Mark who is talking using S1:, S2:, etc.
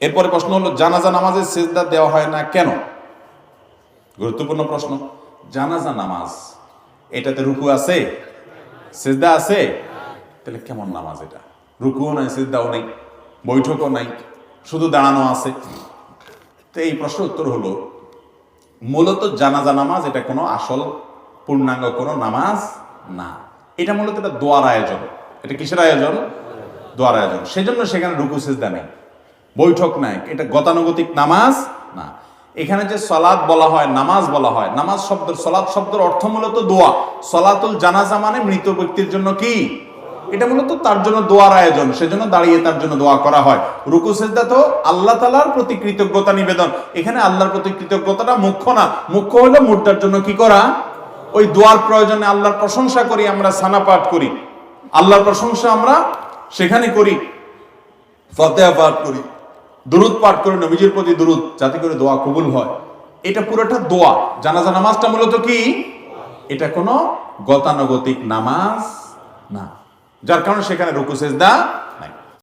S1: এরপরে প্রশ্ন হলো, জানাজা নামাজের সেজদা দেওয়া হয় না কেন? গুরুত্বপূর্ণ প্রশ্ন। জানাজা নামাজ, এটাতে রুকু আছে? সেজদা আছে? তাহলে কেমন নামাজ এটা? রুকুও নাই, সেজদাও নেই, বৈঠকও নাই, শুধু দাঁড়ানো আছে? তো এই প্রশ্ন উত্তর হলো, মূলত জানাজা নামাজ এটা কোনো আসল পূর্ণাঙ্গ কোনো নামাজ না। এটা মূলত এটা দোয়ার আয়োজন। এটা কিসের আয়োজন? দোয়ার আয়োজন। সেজন্য সেখানে রুকু, সেজদা নেই। বৈঠক নাই। এটা গতানুগতিক নামাজ না। এখানে যে সলাদ বলা হয়, নামাজ বলা হয়, নামাজ শব্দ সলাদ শব্দের অর্থ মূলত দোয়া। সলাতুল জানাজা মানে মৃত ব্যক্তির জন্য কি? এটা মূলত তার জন্য দোয়ার আয়োজন, সেজন্য দাঁড়িয়ে তার জন্য দোয়া করা হয়। রুকু, সেজদা তো আল্লাহ তালার প্রতি কৃতজ্ঞতা নিবেদন। এখানে আল্লাহর প্রতি কৃতজ্ঞতাটা মুখ্য না। মুখ্য হলো মুদ্রার জন্য কি করা? ওই দোয়ার প্রয়োজনে আল্লাহর প্রশংসা করি, আমরা সানা পাঠ করি। আল্লাহর প্রশংসা আমরা সেখানে করি। ফতেহা পাঠ করি। দুরুদ পাঠ করে নবীজির প্রতি দুরুদ, যাতে করে দোয়া কবুল হয়। এটা পুরোটা দোয়া। জানাজা নামাজটা মূলত কি? এটা কোনো গতানুগতিক নামাজ না। যার কারণে সেখানে রুকু, সেজদা